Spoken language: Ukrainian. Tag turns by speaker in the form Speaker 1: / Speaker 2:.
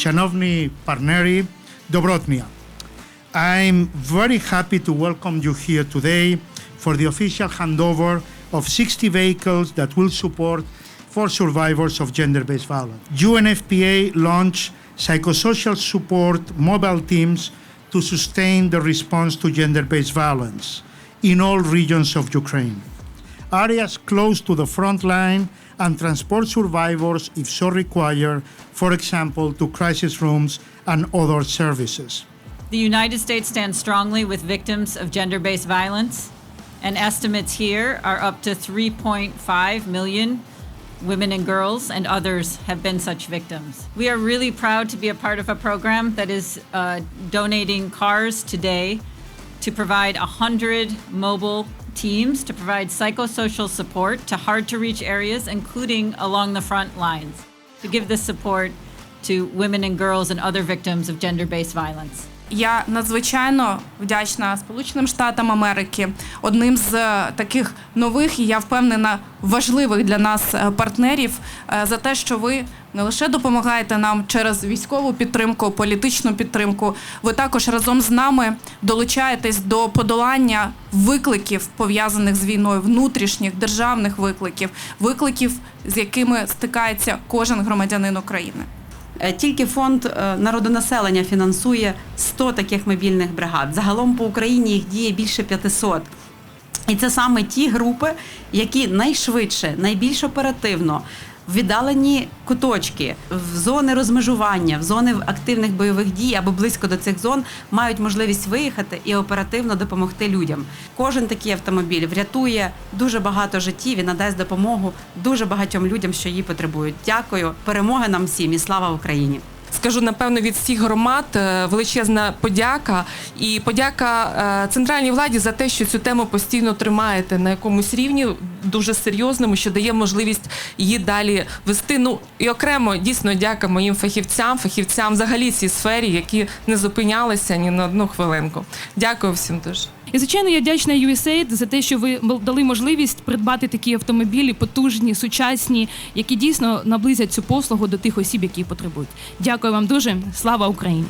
Speaker 1: Shanovni Parneri Dobrotnia. I'm very happy to welcome you here today for the official handover of 60 vehicles that will support for survivors of gender-based violence. UNFPA launched psychosocial support mobile teams to sustain the response to gender-based violence in all regions of Ukraine. Areas close to the front line and transport survivors if so required, for example, to crisis rooms and other services.
Speaker 2: The United States stands strongly with victims of gender based violence, and estimates here are up to 3.5 million women and girls and others have been such victims. We are really proud to be a part of a program that is uh, donating cars today to provide 100 mobile teams to provide psychosocial support to hard to reach areas, including along the front lines, to give this support to women and girls and other victims of gender based violence.
Speaker 3: Я надзвичайно вдячна Сполученим Штатам Америки, одним з е, таких нових і я впевнена важливих для нас е, партнерів е, за те, що ви не лише допомагаєте нам через військову підтримку, політичну підтримку. Ви також разом з нами долучаєтесь до подолання викликів пов'язаних з війною, внутрішніх державних викликів, викликів, з якими стикається кожен громадянин України.
Speaker 4: Е, Тільки фонд е, народонаселення фінансує 100 таких мобільних бригад. Загалом по Україні їх діє більше 500. І це саме ті групи, які найшвидше, найбільш оперативно віддалені куточки, в зони розмежування, в зони активних бойових дій або близько до цих зон мають можливість виїхати і оперативно допомогти людям. Кожен такий автомобіль врятує дуже багато життів і надасть допомогу дуже багатьом людям, що її потребують. Дякую, перемоги нам всім і слава Україні!
Speaker 5: Скажу напевно від всіх громад е, величезна подяка і подяка е, центральній владі за те, що цю тему постійно тримаєте на якомусь рівні дуже серйозному, що дає можливість її далі вести. Ну і окремо дійсно дяка моїм фахівцям, фахівцям взагалі цій сфері, які не зупинялися ні на одну хвилинку. Дякую всім дуже.
Speaker 6: І звичайно, я вдячна USAID за те, що ви дали можливість придбати такі автомобілі, потужні, сучасні, які дійсно наблизять цю послугу до тих осіб, які потребують. Дякую вам дуже. Слава Україні!